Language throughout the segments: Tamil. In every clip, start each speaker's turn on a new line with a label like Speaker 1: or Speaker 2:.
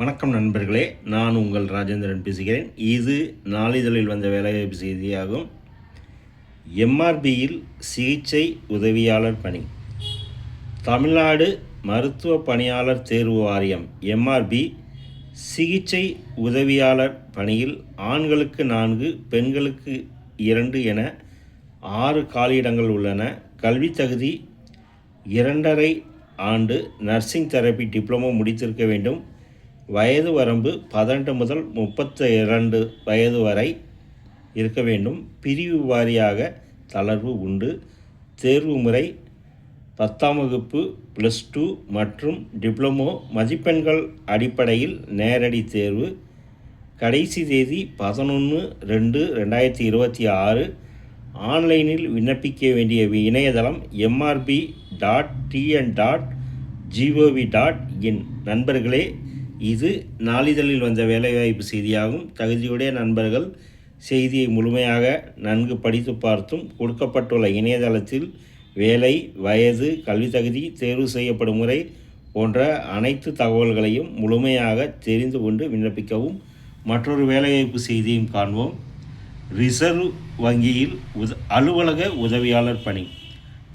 Speaker 1: வணக்கம் நண்பர்களே நான் உங்கள் ராஜேந்திரன் பேசுகிறேன். இது நாளிதழில் வந்த வேலைவாய்ப்பு செய்தியாகும். எம்ஆர்பியில் சிகிச்சை உதவியாளர் பணி. தமிழ்நாடு மருத்துவ பணியாளர் தேர்வு வாரியம் எம்ஆர்பி சிகிச்சை உதவியாளர் பணியில் ஆண்களுக்கு நான்கு பெண்களுக்கு இரண்டு என ஆறு காலியிடங்கள் உள்ளன. கல்வி தகுதி இரண்டரை ஆண்டு நர்சிங் தெரப்பி டிப்ளமோ முடித்திருக்க வேண்டும். வயது வரம்பு பதினெட்டு முதல் முப்பத்தி இரண்டு வயது வரை இருக்க வேண்டும். பிரிவு வாரியாக தளர்வு உண்டு. தேர்வு முறை பத்தாம் வகுப்பு ப்ளஸ் டூ மற்றும் டிப்ளமோ மதிப்பெண்கள் அடிப்படையில் நேரடி தேர்வு. கடைசி தேதி பதினொன்று ரெண்டு ரெண்டாயிரத்தி இருபத்தி ஆறு. ஆன்லைனில் விண்ணப்பிக்க வேண்டிய இணையதளம் MRB dot TN dot GOV dot in நண்பர்களே இது நாளிதழில் வந்த வேலைவாய்ப்பு செய்தியாகும். தகுதியுடைய நண்பர்கள் செய்தியை முழுமையாக நன்கு படித்து பார்த்தும் கொடுக்கப்பட்டுள்ள இணையதளத்தில் வேலை வயது கல்வி தகுதி தேர்வு செய்யப்படும் முறை போன்ற அனைத்து தகவல்களையும் முழுமையாக தெரிந்து கொண்டு விண்ணப்பிக்கவும். மற்றொரு வேலைவாய்ப்பு செய்தியும் காண்போம். ரிசர்வ் வங்கியில் உத அலுவலக உதவியாளர் பணி.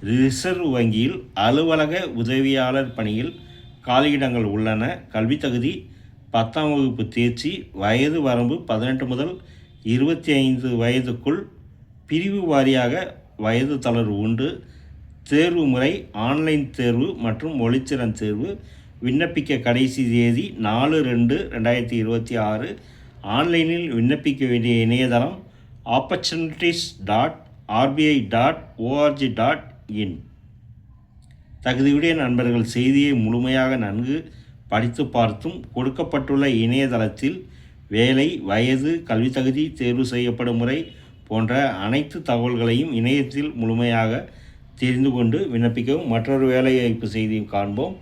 Speaker 1: ரிசர்வ் வங்கியில் அலுவலக உதவியாளர் பணியில் காலியிடங்கள் உள்ளன. கல்வி தகுதி பத்தாம் வகுப்பு தேர்ச்சி வயது வரம்பு பதினெட்டு முதல் இருபத்தி ஐந்து வயதுக்குள் பிரிவு வாரியாக வயது தளர்வு உண்டு. தேர்வு முறை ஆன்லைன் தேர்வு மற்றும் ஒளிச்சிறன் தேர்வு. விண்ணப்பிக்க கடைசி தேதி நாலு ரெண்டு ரெண்டாயிரத்தி இருபத்தி ஆறு. ஆன்லைனில் விண்ணப்பிக்க வேண்டிய இணையதளம் opportunities dot RBI dot ORG dot in தகுதியுடைய நண்பர்கள் செய்தியை முழுமையாக நன்கு படித்து பார்த்தும் கொடுக்கப்பட்டுள்ள இணையதளத்தில் வேலை வயது கல்வி தகுதி தேர்வு செய்யப்படும் முறை போன்ற அனைத்து தகவல்களையும் இணையத்தில் முழுமையாக தெரிந்து கொண்டு விண்ணப்பிக்கவும் மற்றொரு வேலைவாய்ப்பு செய்தியும் காண்போம்.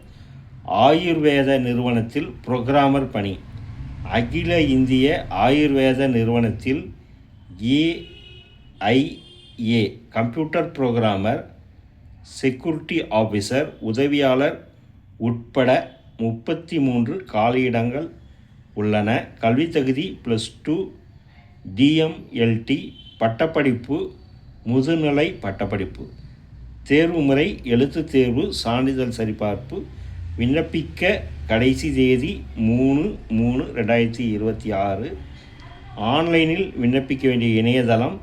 Speaker 1: ஆயுர்வேத நிறுவனத்தில் புரோகிராமர் பணி. அகில இந்திய ஆயுர்வேத நிறுவனத்தில் AIA computer programmer security officer உதவியாளர் உட்பட முப்பத்தி மூன்று காலியிடங்கள் உள்ளன. கல்வி தகுதி ப்ளஸ் டூ டிஎம்எல்டி பட்டப்படிப்பு முதுநிலை பட்டப்படிப்பு. தேர்வு முறை எழுத்துத் தேர்வு சான்றிதழ் சரிபார்ப்பு விண்ணப்பிக்க கடைசி தேதி மூணு மூணு ரெண்டாயிரத்தி இருபத்தி ஆறு. ஆன்லைனில் விண்ணப்பிக்க வேண்டிய இணையதளம்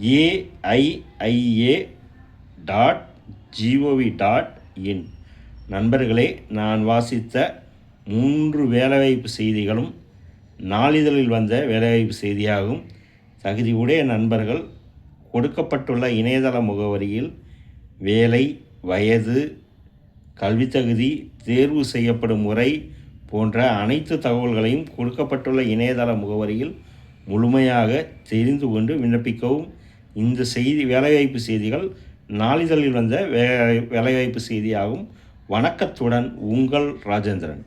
Speaker 1: AIIA dot GOV dot in நண்பர்களே நான் வாசித்த மூன்று வேலைவாய்ப்பு செய்திகளும் நாளிதழில் வந்த வேலைவாய்ப்பு செய்தியாகும். தகுதியுடைய நண்பர்கள் கொடுக்கப்பட்டுள்ள இணையதள முகவரியில் வேலை வயது கல்வித்தகுதி தேர்வு செய்யப்படும் முறை போன்ற அனைத்து தகவல்களையும் கொடுக்கப்பட்டுள்ள இணையதள முகவரியில் முழுமையாக தெரிந்து கொண்டு விண்ணப்பிக்கவும். இந்த செய்தி வேலைவாய்ப்பு செய்திகள் நாளிதழில் வந்த வே வேலைவாய்ப்பு செய்தியாகும். வணக்கத்துடன் உங்கள் ராஜேந்திரன்.